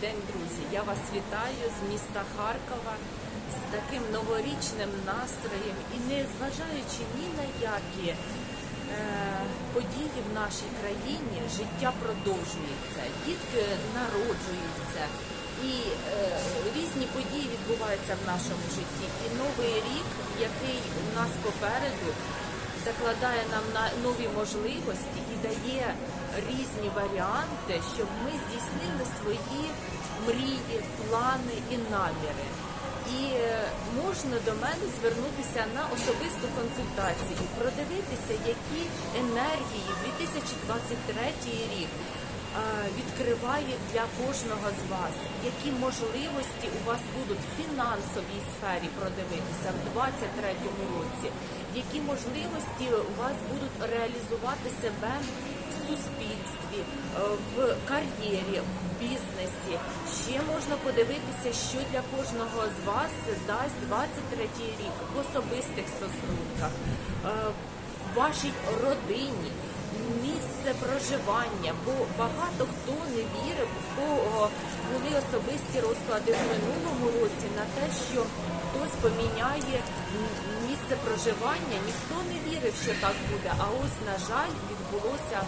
день, друзі! Я вас вітаю з міста Харкова з таким новорічним настроєм і не зважаючи ні на які е, події в нашій країні, життя продовжується, дітки народжуються. І е, різні події відбуваються в нашому житті. І новий рік, який у нас попереду, закладає нам на нові можливості і дає різні варіанти, щоб ми здійснили плани і наміри. І е, можна до мене звернутися на особисту консультацію, продивитися, які енергії 2023 рік відкриває для кожного з вас, які можливості у вас будуть в фінансовій сфері продивитися в 2023 році, які можливості у вас будуть реалізувати себе в суспільстві, е, в кар'єрі, в бізнесі. Ще можна подивитися, що для кожного з вас дасть 23 рік в особистих стосунках, е, в вашій родині місце проживання, бо багато хто не вірив, кого були особисті розклади в минулому році на те, що хтось поміняє місце проживання. Ніхто не вірив, що так буде. А ось, на жаль, відбулося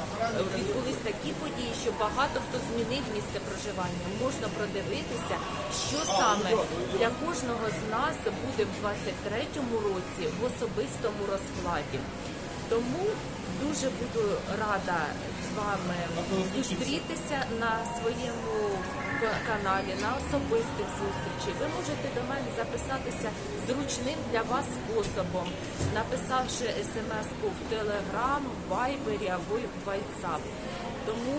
відбулись такі події, що багато хто змінив місце проживання. Можна продивитися, що саме для кожного з нас буде в 23-му році в особистому розкладі. Тому дуже буду рада з вами зустрітися на своєму каналі, на особистих зустрічей. Ви можете до мене записатися зручним для вас способом, написавши смс-ку в Telegram, в Viber або в WhatsApp. Тому,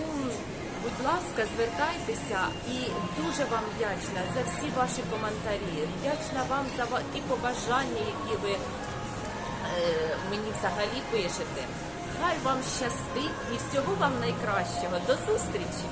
будь ласка, звертайтеся і дуже вам вдячна за всі ваші коментарі. Вдячна вам за ті побажання, які ви мені взагалі пишете. Хай вам щастить і всього вам найкращого. До зустрічі!